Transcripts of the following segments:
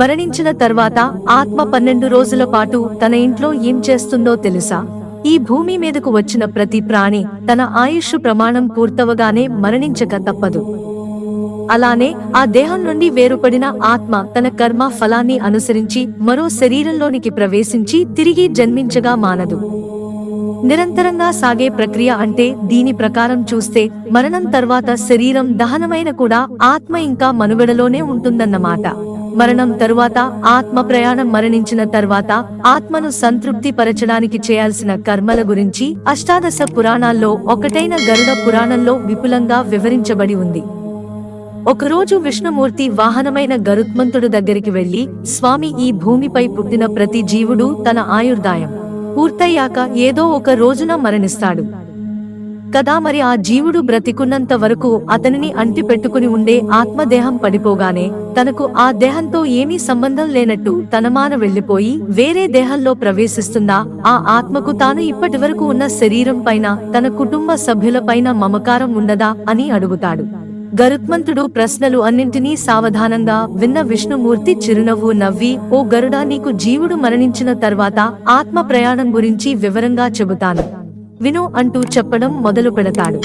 మరణించిన తర్వాత ఆత్మ పన్నెండు రోజుల పాటు తన ఇంట్లో ఏం చేస్తుందో తెలుసా? ఈ భూమి మీదకు వచ్చిన ప్రతి ప్రాణి తన ఆయుష్ ప్రమాణం పూర్తవగానే మరణించక తప్పదు. అలానే ఆ దేహం నుండి వేరుపడిన ఆత్మ తన కర్మ ఫలాన్ని అనుసరించి మరో శరీరంలోనికి ప్రవేశించి తిరిగి జన్మించగా మానదు. నిరంతరంగా సాగే ప్రక్రియ అంటే దీని ప్రకారం చూస్తే మరణం తర్వాత శరీరం దహనమైన కూడా ఆత్మ ఇంకా మనుగడలోనే ఉంటుందన్నమాట. మరణం తరువాత ఆత్మ ప్రయాణం మరణించిన తర్వాత ఆత్మను సంతృప్తి పరచడానికి చేయాల్సిన కర్మల గురించి అష్టాదశ పురాణాల్లో ఒకటైన గరుడ పురాణంలో విపులంగా వివరించబడి ఉంది. ఒకరోజు విష్ణుమూర్తి వాహనమైన గరుత్మంతుడు దగ్గరికి వెళ్ళి స్వామి ఈ భూమిపై పుట్టిన ప్రతి జీవుడు తన ఆయుర్దాయం. పూర్తయ్యాక ఏదో ఒక రోజున మరణిస్తాడు. కదా మరి ఆ జీవుడు బ్రతికున్నంత వరకు అతనిని అంటి పెట్టుకుని ఉండే ఆత్మదేహం పడిపోగానే తనకు ఆ దేహంతో ఏమీ సంబంధం లేనట్టు తనమాన వెళ్ళిపోయి వేరే దేహంలో ప్రవేశిస్తుందా ఆ ఆత్మకు తాను ఇప్పటి వరకు ఉన్న శరీరం పైన తన కుటుంబ సభ్యులపైన మమకారం ఉండదా అని అడుగుతాడు. గరుత్మంతుడు ప్రశ్నలు అన్నింటినీ సావధానంగా విన్న విష్ణుమూర్తి చిరునవ్వు నవ్వి ఓ గరుడా నీకు జీవుడు మరణించిన తర్వాత ఆత్మ ప్రయాణం గురించి వివరంగా చెబుతాను. విను అంటూ చెప్పడం మొదలు పెడతాడు.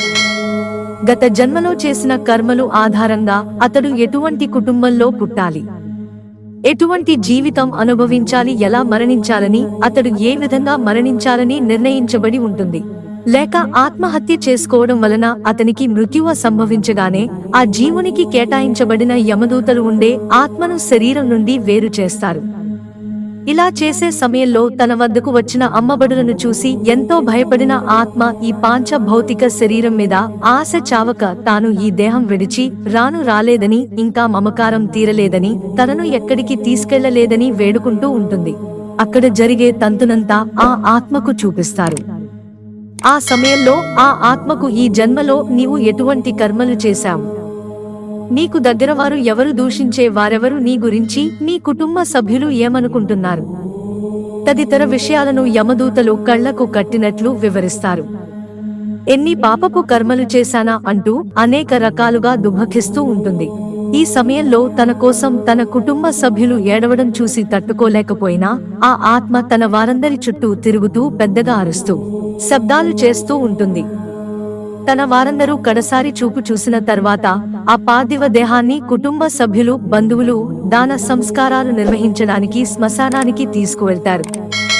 గత జన్మలో చేసిన కర్మలు ఆధారంగా అతడు ఎటువంటి కుటుంబంలో పుట్టాలి? ఎటువంటి జీవితం అనుభవించాలి? ఎలా మరణించాలని? అతడు ఏ విధంగా మరణించాలని నిర్ణయించబడి ఉంటుంది? లేక ఆత్మహత్య చేసుకోవడం వలన అతనికి మృత్యువ సంభవించగానే ఆ జీవునికి కేటాయించబడిన యమదూతలు ఉండే ఆత్మను శరీరం నుండి వేరు చేస్తారు. ఇలా చేసే సమయంలో తన వద్దకు వచ్చిన అమ్మబడులను చూసి ఎంతో భయపడిన ఆత్మ ఈ పాంచ భౌతిక శరీరం మీద ఆశ చావక తాను ఈ దేహం విడిచి రాను రాలేదని ఇంకా మమకారం తీరలేదని తనను ఎక్కడికి తీసుకెళ్ళలేదని వేడుకుంటూ ఉంటుంది. అక్కడ జరిగే తంతునంతా ఆ ఆత్మకు చూపిస్తారు. ఆ సమయంలో ఆ ఆత్మకు ఈ జన్మలో నీవు ఎటువంటి కర్మలు చేశావు? నీకు దగ్గరవారు ఎవరు దూషించే వారెవరు నీ గురించి నీ కుటుంబ సభ్యులు ఏమనుకుంటున్నారు? తదితర విషయాలను యమదూతలు కళ్ళకు కట్టినట్లు వివరిస్తారు. ఎన్ని పాపపు కర్మలు చేశానా అంటూ అనేక రకాలుగా దుభకిస్తూ ఉంటుంది. ఈ సమయంలో తన కోసం తన కుటుంబ సభ్యులు ఏడవడం చూసి తట్టుకోలేకపోయినా ఆ ఆత్మ తన వారందరి చుట్టూ తిరుగుతూ పెద్దగా అరుస్తూ శబ్దాలు చేస్తూ ఉంటుంది. తన వారందరూ కడసారి చూపు చూసిన తర్వాత ఆ పార్థివ దేహాన్ని కుటుంబ సభ్యులు బంధువులు దాన సంస్కారాలు నిర్వహించడానికి శ్మశానానికి తీసుకువెళ్తారు.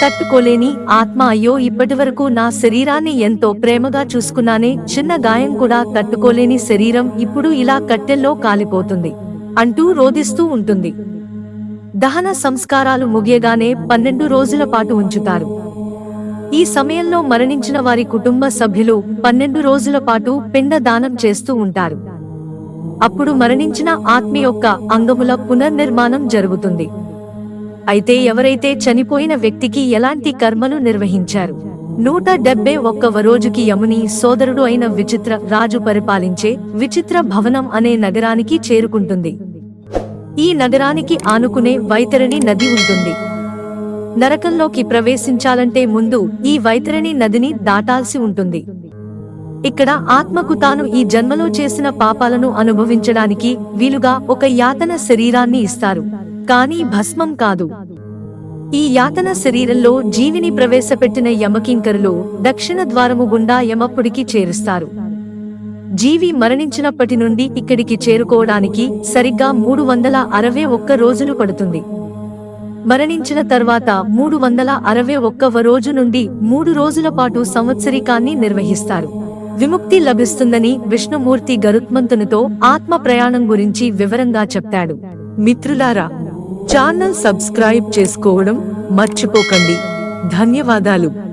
తట్టుకోలేని ఆత్మ అయ్యో ఇప్పటి వరకు నా శరీరాన్ని ఎంతో ప్రేమగా చూసుకున్నానే చిన్న గాయం కూడా తట్టుకోలేని శరీరం ఇప్పుడు ఇలా కట్టెల్లో కాలిపోతుంది అంటూ రోదిస్తూ ఉంటుంది. దహన సంస్కారాలు ముగియగానే పన్నెండు రోజుల పాటు ఉంచుతారు. ఈ సమయంలో మరణించిన వారి కుటుంబ సభ్యులు పన్నెండు రోజుల పాటు పిండ దానం చేస్తూ ఉంటారు. అప్పుడు మరణించిన ఆత్మ యొక్క అంగముల పునర్నిర్మాణం జరుగుతుంది. అయితే ఎవరైతే చనిపోయిన వ్యక్తికి ఎలాంటి కర్మలు నిర్వహించారు? నూట డెబ్బై ఒక్కవ రోజుకి యముని సోదరుడు అయిన విచిత్ర రాజు పరిపాలించే విచిత్ర భవనం అనే నగరానికి చేరుకుంటుంది. ఈ నగరానికి ఆనుకునే వైతరణి నది ఉంటుంది. నరకంలోకి ప్రవేశించాలంటే ముందు ఈ వైతరణి నదిని దాటాల్సి ఉంటుంది. ఇక్కడ ఆత్మకు తాను ఈ జన్మలో చేసిన పాపాలను అనుభవించడానికి వీలుగా ఒక యాతన శరీరాన్ని ఇస్తారు. కానీ భస్మం కాదు. ఈ యాతన శరీరంలో జీవిని ప్రవేశపెట్టిన యమకింకరులు దక్షిణ ద్వారము గుండా యమపుడికి చేరుస్తారు. జీవి మరణించినప్పటి నుండి ఇక్కడికి చేరుకోవడానికి సరిగ్గా మూడు వందల అరవై ఒక్క రోజులు పడుతుంది. మరణించిన తర్వాత మూడు వందల అరవై ఒక్కవ రోజు నుండి మూడు రోజుల పాటు సంవత్సరికాన్ని నిర్వహిస్తారు. విముక్తి లభిస్తుందని విష్ణుమూర్తి గరుత్మంతునితో ఆత్మ ప్రయాణం గురించి వివరంగా చెప్తాడు. మిత్రులారా ఛానల్ సబ్స్క్రైబ్ చేసుకోవడం మర్చిపోకండి. ధన్యవాదాలు.